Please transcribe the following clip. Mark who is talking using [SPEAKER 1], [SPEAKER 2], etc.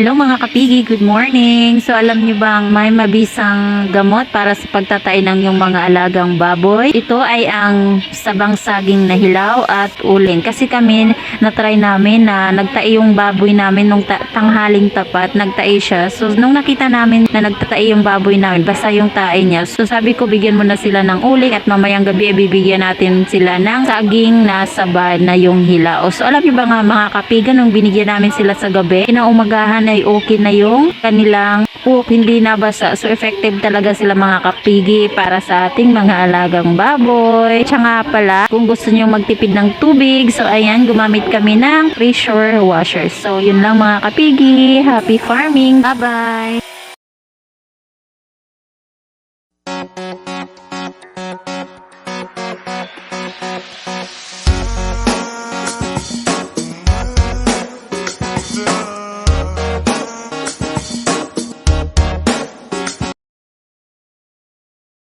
[SPEAKER 1] Hello mga kapigi, good morning. So alam niyo bang may mabisang gamot para sa pagtatay ng yung mga alagang baboy? Ito ay ang sabang saging na hilaw at uling. Kasi kami natry namin na nagtai yung baboy namin nung ta- tanghaling tapat, nagtai siya. So nung nakita namin na nagtatai yung baboy namin, basta yung tae niya. So sabi ko bigyan mo na sila ng uling at mamayang gabi ay bibigyan natin sila ng saging na sabad na yung hilaw. So alam niyo ba nga mga kapiga nung binigyan namin sila sa gabi, kinaumagahan ay okay na yung kanilang poop, hindi nabasa. So effective talaga sila mga kapigi para sa ating mga alagang baboy. Siya nga pala, kung gusto nyo magtipid ng tubig, so ayan, gumamit kami ng pressure washer. So yun lang mga kapigi. Happy farming! Bye-bye! Yeah.